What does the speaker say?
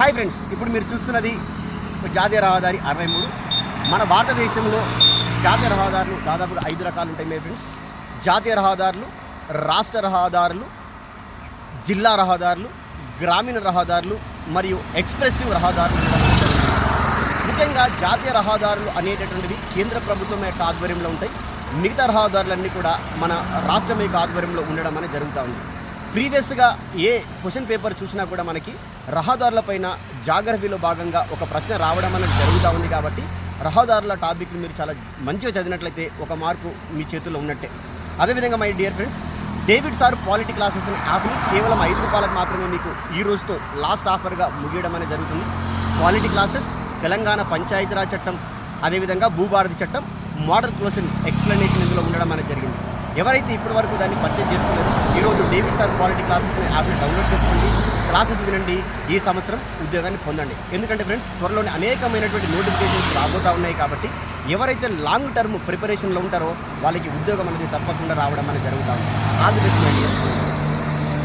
Hi friends ఇప్పుడు మీరు చూస్తున్నది జాతీయ రహదారి అరవై మూడు. మన భారతదేశంలో జాతీయ రహదారులు దాదాపుగా ఐదు రకాలు ఉంటాయి మీ ఫ్రెండ్స్. జాతీయ రహదారులు రాష్ట్ర రహదారులు జిల్లా రహదారులు గ్రామీణ రహదారులు మరియు ఎక్స్ప్రెసివ్ రహదారులు ఉంటాయి. ముఖ్యంగా జాతీయ రహదారులు అనేటటువంటివి కేంద్ర ప్రభుత్వం యొక్క ఆధ్వర్యంలో ఉంటాయి. మిగతా రహదారులన్నీ కూడా మన రాష్ట్రం యొక్క ఆధ్వర్యంలో ఉండడం అనేది జరుగుతూ ఉంది. ప్రీవియస్గా ఏ క్వశ్చన్ పేపర్ చూసినా కూడా మనకి రహదారులపైన జాగ్రఫీలో భాగంగా ఒక ప్రశ్న రావడం అనేది జరుగుతూ ఉంది కాబట్టి రహదారుల టాపిక్ మీరు చాలా మంచిగా చదివినట్లయితే ఒక మార్కు మీ చేతుల్లో ఉన్నట్టే. అదేవిధంగా my dear friends David sir polity classes అనే యాప్ని కేవలం ఐదు రూపాయలకు మాత్రమే మీకు ఈ రోజుతో లాస్ట్ ఆఫర్గా ముగియడం అనేది జరుగుతుంది. క్వాలిటీ క్లాసెస్ తెలంగాణ పంచాయతీరాజ్ చట్టం అదేవిధంగా భూభారతి చట్టం మోడల్ క్వశ్చన్ ఎక్స్ప్లెనేషన్ ఇందులో ఉండడం అనేది జరిగింది. ఎవరైతే ఇప్పటి వరకు దాన్ని పర్చేజ్ చేసుకోలేదో ఈరోజు డేవిడ్ సార్ క్వాలిటీ క్లాసెస్ యాప్ని డౌన్లోడ్ చేసుకోండి. క్లాసెస్ వినండి. ఈ సంవత్సరం ఉద్యోగాన్ని పొందండి. ఎందుకంటే ఫ్రెండ్స్ త్వరలోనే అనేకమైనటువంటి నోటిఫికేషన్స్ రాబోతూ ఉన్నాయి కాబట్టి ఎవరైతే లాంగ్ టర్మ్ ప్రిపరేషన్లో ఉంటారో వాళ్ళకి ఉద్యోగం అనేది తప్పకుండా రావడం అనేది జరుగుతూ ఉంది. ఆల్